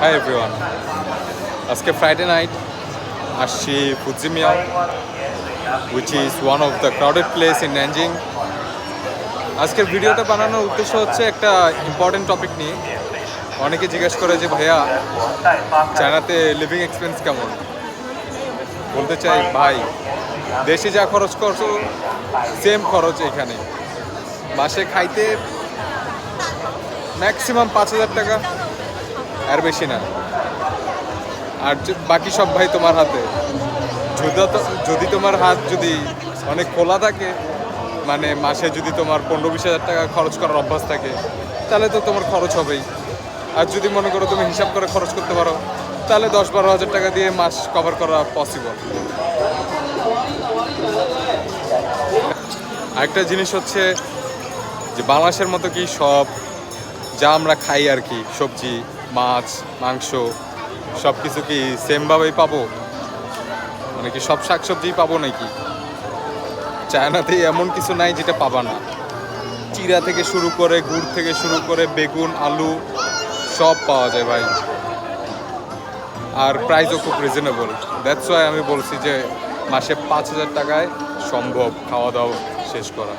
High everyone আজকে Friday night আসছি Fuzimiao which is one of the crowded place in Nanjing আজকের ভিডিওটা বানানোর উদ্দেশ্য হচ্ছে একটা ইম্পর্টেন্ট টপিক নিয়ে। অনেকে জিজ্ঞেস করে যে, ভাইয়া, চায়নাতে লিভিং এক্সপেন্স কেমন? বলতে চাই, ভাই, দেশে যা খরচ করছ সেম খরচ এখানে। মাসে খাইতে ম্যাক্সিমাম পাঁচ হাজার টাকা। আর বেশি না। আর বাকি সব ভাই তোমার হাতে। যদি তোমার হাত যদি অনেক খোলা থাকে মানে মাসে যদি তোমার পনেরো বিশ হাজার টাকা খরচ করার অভ্যাস থাকে, তাহলে তো তোমার খরচ হবেই। আর যদি মনে করো তুমি হিসাব করে খরচ করতে পারো, তাহলে দশ বারো হাজার টাকা দিয়ে মাস কভার করা পসিবল আরেকটা জিনিস হচ্ছে যে বাংলাদেশের মতো কি সব যা আমরা খাই আর কি, সবজি মাছ, মাংস সব কিছু কি সেমভাবেই পাবো? মানে কি সব শাক সবজিই পাবো নাকি? চায়নাতে এমন কিছু নাই যেটা পাবা না। চিরা থেকে শুরু করে গুড় থেকে শুরু করে বেগুন, আলু সব পাওয়া যায় ভাই। আর প্রাইসও খুব রিজনেবল দ্যাটস ওয়াই আমি বলছি যে মাসে পাঁচ হাজার টাকায় সম্ভব খাওয়া দাওয়া শেষ করা।